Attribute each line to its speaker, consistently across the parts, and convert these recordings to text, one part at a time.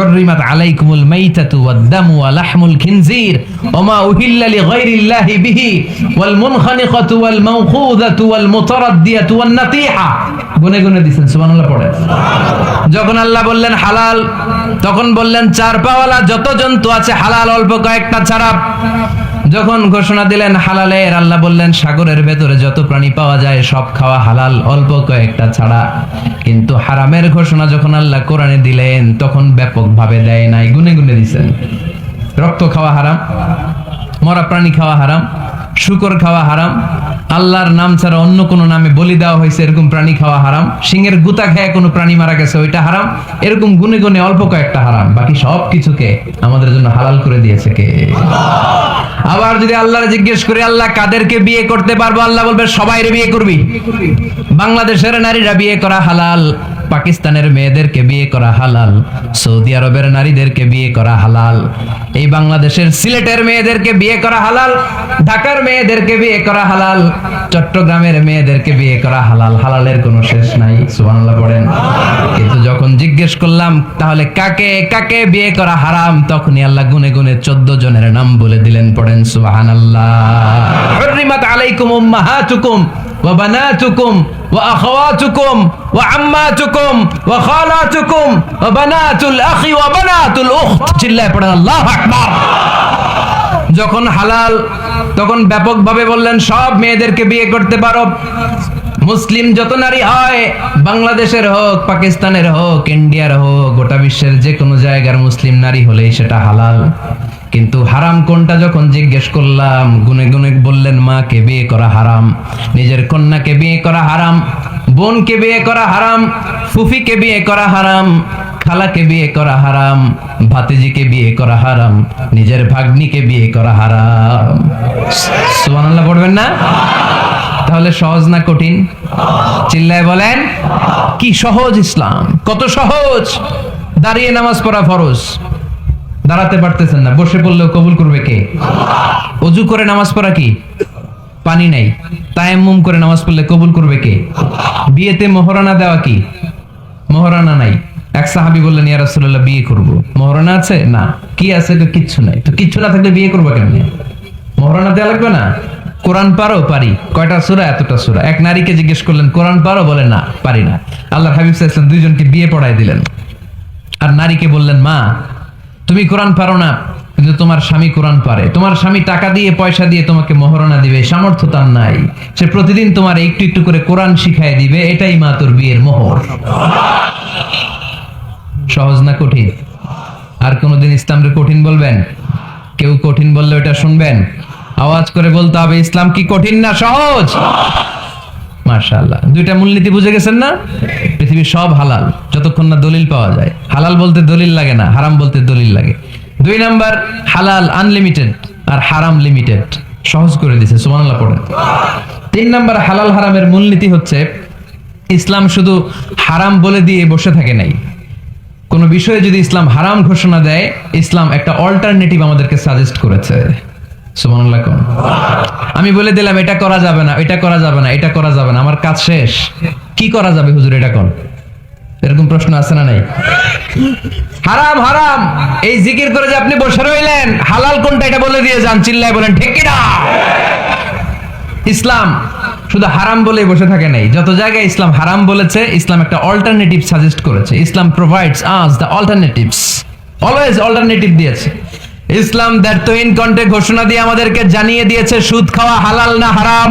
Speaker 1: হুররিমাত আলাইকুমুল মাইতাতু ওয়াদ-দামু ওয়া লাহমুল খিনজির ওয়া মা উহিল্লা লিগাইরিল্লাহি বিহি ওয়াল মুনখানিকাতু গুনে গুনে দিছেন, সুবহানাল্লাহ, পড়ে। যখন আল্লাহ বললেন হালাল, তখন বললেন চার পাওয়ালা যত জন্তু আছে হালাল, অল্প কয়েকটা ছাড়া যখন ঘোষণা দিলেন হালালে, এর আল্লাহ বললেন, সাগরের ভেতরে যত প্রাণী পাওয়া যায়, সব খাওয়া হালাল, অল্প কয়েকটা ছাড়া। কিন্তু হারামের ঘোষণা যখন আল্লাহ কোরআনে দিলেন, তখন ব্যাপকভাবে দেয় নাই, গুনে গুনে দিছেন। রক্ত খাওয়া হারাম, মরা প্রাণী খাওয়া হারাম, শুকর খাওয়া হারাম আল্লাহর নাম ছাড়া অন্য কোনো নামে বলি দেওয়া হয়েছে, এরকম প্রাণী খাওয়া হারাম। সিংহের গুতা খেয়ে কোনো প্রাণী মারা গেছে, ওইটা হারাম। এরকম গুনে গুনে অল্প কয়েকটা হারাম। বাকি সব কিছুকে আমাদের জন্য হালাল করে দিয়েছে কে? আবার যদি আল্লাহর জিজ্ঞেস করি, আল্লাহ কাদেরকে বিয়ে করতে পারব? আল্লাহ বলবে সবাই বিয়ে করবি। বাংলাদেশের নারীরা বিয়ে করা হালাল। পাকিস্তানের মেয়েদেরকে বিয়ে করা হালাল, সৌদি আরবের নারীদেরকে বিয়ে করা হালাল, এই বাংলাদেশের সিলেটের মেয়েদেরকে বিয়ে করা হালাল, ঢাকার মেয়েদেরকে বিয়ে করা হালাল, চট্টগ্রামের মেয়েদেরকে বিয়ে করা হালাল, হালালের কোনো শেষ নাই, সুবহানাল্লাহ পড়েন। কিন্তু যখন জিজ্ঞেস করলাম, তাহলে কাকে কাকে বিয়ে করা হারাম? তখনই আল্লাহ গুনে গুনে চোদ্দ জনের নাম বলে দিলেন, পড়েন সুবহানাল্লাহ। হুররিমাত আলাইকুম উম্মাহাতুকুম ওয়া বানাতুকুম খালাতুকুম, ওয়া বানাতুল আখি, ওয়া বানাতুল উখত। চিল্লায় পড়েন যখন হালাল, তখন ব্যাপকভাবে বললেন, সব মেয়েদেরকে বিয়ে করতে পারো। মুসলিম যত নারী হয়, বাংলাদেশের হোক, পাকিস্তানের হোক, ইন্ডিয়ার হোক, গোটা বিশ্বের যে কোনো জায়গার মুসলিম নারী হলেই সেটা হালাল। কিন্তু হারাম কোনটা যখন জিজ্ঞেস করলাম, গুনে গুনে বললেন, মাকে বিয়ে করা হারাম, নিজের কন্যাকে বিয়ে করা হারাম, বোনকে বিয়ে করা হারাম, ফুফিকে বিয়ে করা হারাম, খালাকে বিয়ে করা হারাম, ভাতিজিকে বিয়ে করা হারাম, নিজের ভাগ্নিকে বিয়ে করা হারাম। সুবহানাল্লাহ, পড়বেন না? তাহলে সহজ না কঠিন? চিল্লায় বলেন, কি সহজ ইসলাম, কত সহজ! দাঁড়িয়ে নামাজ পড়া ফরজ দাঁড়াতে পারতেছেন না। বসে পড়লেও কবুল করবে কে? অজু করে নামাজ পড়া কি? পানি নাই। তায়াম্মুম করে নামাজ পড়লে কবুল করবে কে? বিয়েতে মহরানা দেওয়া কি? মহরানা নাই। এক সাহাবি বললেন, ইয়া রাসূলুল্লাহ, বিয়ে করব। মহরানা আছে? না। কি আছে? তো কিচ্ছু নাই। তো কিচ্ছু না থাকলে বিয়ে করব কেমনে? মহরানা দেওয়া লাগবে না? কোরআন পারো? পারি। কয়টা সূরা? এতটা সূরা। এক নারীকে জিজ্ঞেস করলেন, কোরআন পারো? বলে, না, পারি না। আল্লাহ হাবিব আলাইহি দুইজনকে বিয়ে পড়ায় দিলেন। আর নারীকে বললেন, মা তুমি কোরআন পারো না, কিন্তু তোমার স্বামী কোরআন পারে। তোমার স্বামী টাকা দিয়ে, পয়সা দিয়ে তোমাকে মহরণা দিবে সামর্থ্য তার নাই। সে প্রতিদিন তোমার একটু একটু করে কোরআন শিখায় দিবে, এটাই মা তোর বিয়ের মোহর। সহজ না কঠিন? আর কোনোদিন ইসলামকে কঠিন বলবেন? কেউ কঠিন বললে ওটা শুনবেন? আওয়াজ করে বলতে হবে, ইসলাম কি কঠিন না সহজ? মাশাআল্লাহ। দুইটা মূলনীতি বুঝে গেছেন না? পৃথিবীর সব হালাল, যতক্ষণ না দলিল পাওয়া যায়। হালাল বলতে দলিল লাগে না, হারাম বলতে দলিল লাগে। দুই নাম্বার, হালাল আনলিমিটেড আর হারাম লিমিটেড সহজ করে দিছে, সুবহানাল্লাহ পড়ে তিন নাম্বার, হালাল হারামের মূলনীতি হচ্ছে, ইসলাম শুধু হারাম বলে দিয়ে বসে থাকে নাই। কোন বিষয়ে যদি ইসলাম হারাম ঘোষণা দেয়, ইসলাম একটা অল্টারনেটিভ আমাদেরকে সাজেস্ট করেছে। আমি বলে দিলাম, এটা করা যাবে না, এটা করা যাবে না, এটা করা যাবে না, আমার কাজ শেষ। কি করা যাবে হুজুর এটা কোন? এরকম প্রশ্ন আছে না নাই? হারাম হারাম। এই জিকির করে যে আপনি বসে রইলেন, হালাল কোনটা এটা বলে দিয়ে যান, চিল্লায় বলেন, ঠিক কিনা? ইসলাম শুধু হারাম বলে বসে থাকে নাই। যত জায়গায় ইসলাম হারাম বলেছে, ইসলাম একটা অল্টারনেটিভ সাজেস্ট করেছে। Islam provides us the alternatives always alternative দিয়েছে। ইসলাম দ্যার্থহীন কণ্ঠে ঘোষণা দিয়ে আমাদেরকে জানিয়ে দিয়েছে, সুদ খাওয়া হালাল না হারাম?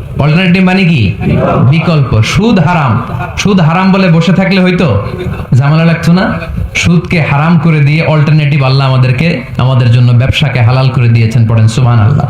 Speaker 1: অল্টারনেটিভ মানে কি? বিকল্প। সুদ হারাম। সুদ হারাম বলে বসে থাকলে হয়তো ঝামেলা লাগতো না? সুদকে হারাম করে দিয়ে অল্টারনেটিভ আল্লাহ আমাদেরকে, আমাদের জন্য ব্যবসাকে হালাল করে দিয়েছেন, পড়েন সুবহানাল্লাহ।